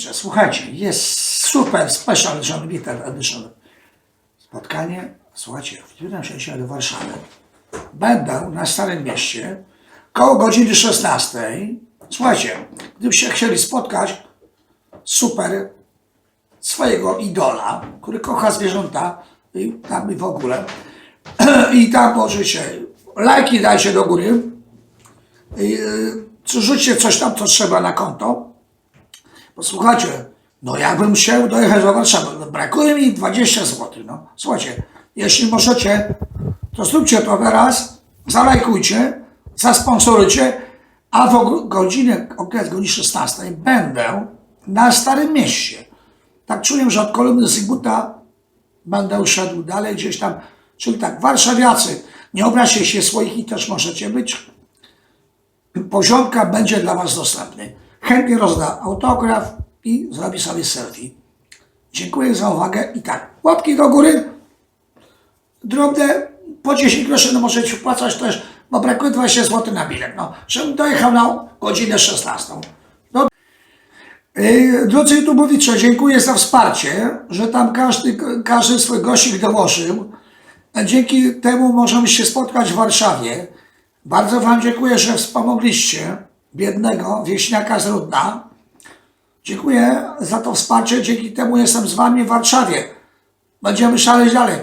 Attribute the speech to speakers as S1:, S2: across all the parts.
S1: Kurczę, słuchajcie, jest super special edition, limited edition. Spotkanie, słuchajcie, w 1 do Warszawy. Będę na Starym Mieście koło godziny 16. Słuchajcie, gdybyście chcieli spotkać super swojego idola, który kocha zwierzęta i tam i w ogóle. I tam oczywiście lajki dajcie do góry. I, yy, rzućcie coś tam, co trzeba na konto. Posłuchajcie, no jakbym chciał dojechać do Warszawy, no brakuje mi 20 zł. No. Słuchajcie, jeśli możecie, to zróbcie to teraz, zalajkujcie, zasponsorujcie, a w godzinę, okres godziny 16 będę na Starym Mieście. Tak czuję, że od kolumny Zygmunta będę szedł dalej gdzieś tam, czyli tak, warszawiacy, nie obraźcie się swoich i też możecie być. Poziomka będzie dla Was dostępny. Chętnie rozda autograf i zrobi sobie selfie. Dziękuję za uwagę i tak, łapki do góry, drobne, po 10 groszy, no możecie wpłacać też, bo brakuje 20 zł na bilet, no, żebym dojechał na godzinę 16. No, Yy, Drodzy YouTubeowicze, dziękuję za wsparcie, że tam każdy, każdy swój gościk dołożył. Dzięki temu możemy się spotkać w Warszawie. Bardzo Wam dziękuję, że wspomogliście biednego wieśniaka z Rudna. Dziękuję za to wsparcie, dzięki temu jestem z Wami w Warszawie. Będziemy szaleć dalej.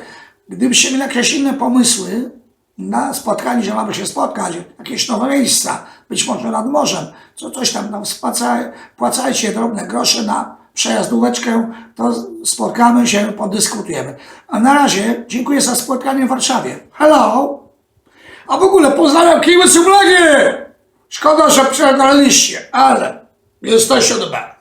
S1: Gdybyście mieli jakieś inne pomysły na spotkanie, że mamy się spotkać, jakieś nowe miejsca, być może nad morzem, co coś tam nam spłacaj, płacajcie drobne grosze na przejazdóweczkę, to spotkamy się, podyskutujemy. A na razie dziękuję za spotkanie w Warszawie. Hello! A w ogóle pozdrawiam kiły Sublagi! Szkoda, że przegraliście, ale jesteście best.